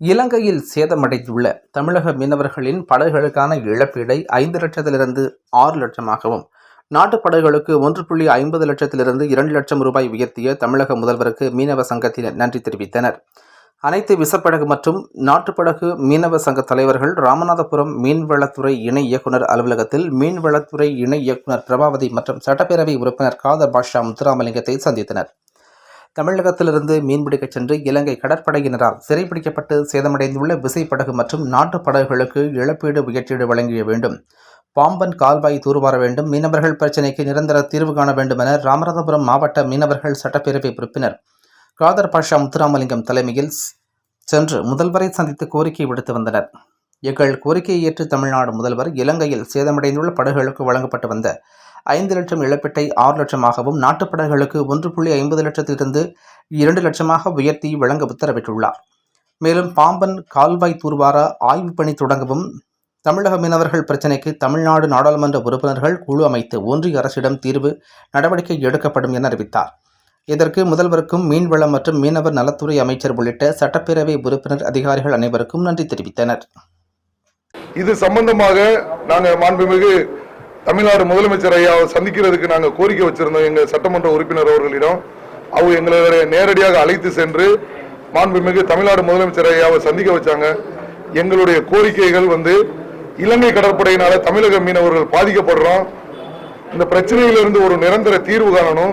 இலங்கையில் சேதமடைந்துள்ள தமிழக மீனவர்களின் படகுகளுக்கான இழப்பீடை ஐந்து லட்சத்திலிருந்து ஆறு லட்சமாகவும் நாட்டுப் படகுகளுக்கு ஒன்று புள்ளி ஐம்பது லட்சத்திலிருந்து இரண்டு லட்சம் ரூபாய் உயர்த்திய தமிழக முதல்வருக்கு மீனவ சங்கத்தினர் நன்றி தெரிவித்தனர். அனைத்து விசப்படகு மற்றும் நாட்டுப்படகு மீனவ சங்க தலைவர்கள் ராமநாதபுரம் மீன்வளத்துறை இணை இயக்குனர் அலுவலகத்தில் மீன்வளத்துறை இணை இயக்குனர் பிரபாவதி மற்றும் சட்டப்பேரவை உறுப்பினர் காதர் பாஷா முத்துராமலிங்கத்தை சந்தித்தனர். தமிழகத்திலிருந்து மீன்பிடிக்கச் சென்று இலங்கை கடற்படையினரால் சிறைப்பிடிக்கப்பட்டு சேதமடைந்துள்ள விசைப்படகு மற்றும் நாட்டுப் படகுகளுக்கு இழப்பீடு உயர்த்தீடு வழங்கிய வேண்டும். பாம்பன் கால்வாய் தூர்வார வேண்டும். மீனவர்கள் பிரச்சினைக்கு நிரந்தர தீர்வு காண வேண்டும் என ராமநாதபுரம் மாவட்ட மீனவர்கள் சட்டப்பேரவை உறுப்பினர் காதர் பாஷா முத்துராமலிங்கம் தலைமையில் சென்று முதல்வரை சந்தித்து கோரிக்கை விடுத்து வந்தனர். எங்கள் கோரிக்கையை ஏற்று தமிழ்நாடு முதல்வர் இலங்கையில் சேதமடைந்துள்ள படகுகளுக்கு வழங்கப்பட்டு வந்த ஐந்து லட்சம் இழப்பீட்டை ஆறு லட்சமாகவும் நாட்டுப்படகுகளுக்கு ஒன்று புள்ளி ஐம்பது லட்சத்திலிருந்து இரண்டு லட்சமாக உயர்த்தி வழங்க உத்தரவிட்டுள்ளார். மேலும் பாம்பன் கால்வாய் தூர்வார ஆய்வுப் பணி தொடங்கவும் தமிழக மீனவர்கள் பிரச்சினைக்கு தமிழ்நாடு நாடாளுமன்ற உறுப்பினர்கள் குழு அமைத்து ஒன்றிய அரசிடம் தீர்வு நடவடிக்கை எடுக்கப்படும் என அறிவித்தார். இதற்கு முதல்வருக்கும் மீன்வளம் மற்றும் மீனவர் நலத்துறை அமைச்சர் உள்ளிட்ட சட்டப்பேரவை உறுப்பினர் அதிகாரிகள் அனைவருக்கும் நன்றி தெரிவித்தனர். இது சம்பந்தமாக நாங்கள் மாண்புமிகு தமிழ்நாடு முதலமைச்சர் ஐயாவை சந்திக்கிறதுக்கு நாங்கள் கோரிக்கை வச்சிருந்தோம். எங்கள் சட்டமன்ற உறுப்பினர் அவர்களிடம். அவங்க எங்களை நேரடியாக அழைத்து சென்று மாண்புமிகு தமிழ்நாடு முதலமைச்சர் ஐயாவை சந்திக்க வச்சாங்க. எங்களுடைய கோரிக்கைகள் வந்து இலங்கை கடற்படையினால தமிழக மீனவர்கள் பாதிக்கப்படுறோம். இந்த பிரச்சனையிலிருந்து ஒரு நிரந்தர தீர்வு காணணும்.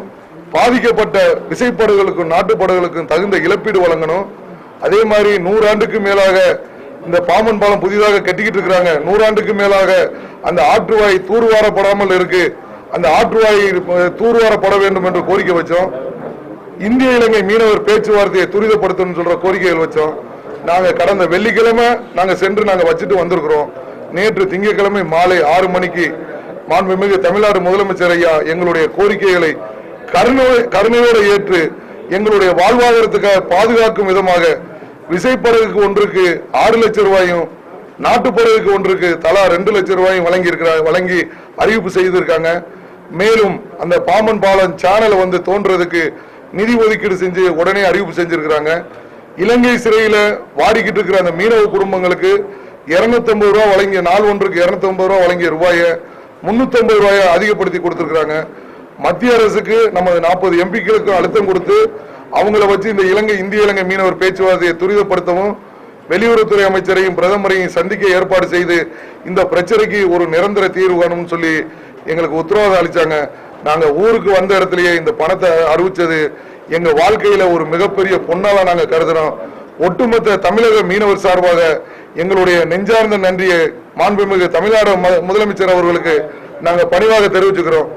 பாதிக்கப்பட்ட விசைப்படகுகளுக்கும் நாட்டுப்படகுகளுக்கும் தகுந்த இழப்பீடு வழங்கணும். அதே மாதிரி நூறாண்டுக்கு மேலாக இந்த பாம்பன் பாலம் புதிதாக கட்டிக்கிட்டு இருக்கிறாங்க. நூறாண்டுக்கு மேலாக அந்த ஆற்றுவாய் தூர்வாரப்படாமல் இருக்கு. அந்த ஆற்றுவாய் தூர்வாரப்பட வேண்டும் என்று கோரிக்கை வச்சோம். இந்திய இலங்கை மீனவர் பேச்சுவார்த்தையை துரிதப்படுத்தணும்னு சொல்ற கோரிக்கைகள் வச்சோம். நாங்க கடந்த வெள்ளிக்கிழமை நாங்க சென்று நாங்க வச்சுட்டு வந்திருக்கிறோம். நேற்று திங்கட்கிழமை மாலை ஆறு மணிக்கு மாண்புமிகு தமிழ்நாடு முதலமைச்சர் ஐயா எங்களுடைய கோரிக்கைகளை கருணை கருணையோடு ஏற்று எங்களுடைய வாழ்வாதாரத்துக்காக பாதுகாக்கும் விதமாக விசைப்படகுக்கு ஒன்றுக்கு ஆறு லட்சம் ரூபாயும் நாட்டுப்படகுக்கு ஒன்றுக்கு தலா ரெண்டு லட்சம் ரூபாயும் வழங்கி இருக்கிறார் வழங்கி அறிவிப்பு செய்திருக்காங்க. மேலும் அந்த பாம்பன் பாலம் சேனலை வந்து தோன்றதுக்கு நிதி ஒதுக்கீடு செஞ்சு உடனே அறிவிப்பு செஞ்சிருக்கிறாங்க. இலங்கை சிறையில வாடிக்கிட்டு இருக்கிற அந்த மீனவ குடும்பங்களுக்கு 250 ரூபா வழங்கிய நாள் ஒன்றுக்கு இருநூத்தம்பது ரூபா வழங்கிய ரூபாயை 350 ரூபாயை அதிகப்படுத்தி கொடுத்திருக்கிறாங்க. மத்திய அரசுக்கு நமது நாற்பது எம்பிக்களுக்கு அழுத்தம் கொடுத்து அவங்கள வச்சு இந்த இலங்கை இந்திய இலங்கை மீனவர் பேச்சுவார்த்தையை துரிதப்படுத்தவும் வெளியுறவுத்துறை அமைச்சரையும் பிரதமரையும் சந்திக்க ஏற்பாடு செய்து இந்த பிரச்சனைக்கு ஒரு நிரந்தர தீர்வு காணும்னு சொல்லி எங்களுக்கு உத்தரவாதம் அளிச்சாங்க. நாங்க ஊருக்கு வந்த இடத்துலயே இந்த பணத்தை அறிவிச்சது எங்க வாழ்க்கையில ஒரு மிகப்பெரிய பொன்னாளா நாங்க கருதுறோம். ஒட்டுமொத்த தமிழக மீனவர் சார்பாக எங்களுடைய நெஞ்சார்ந்த நன்றியை மாண்புமிகு தமிழ்நாடு ம- முதலமைச்சர் அவர்களுக்கு நாங்க பணிவாக தெரிவிச்சுக்கிறோம்.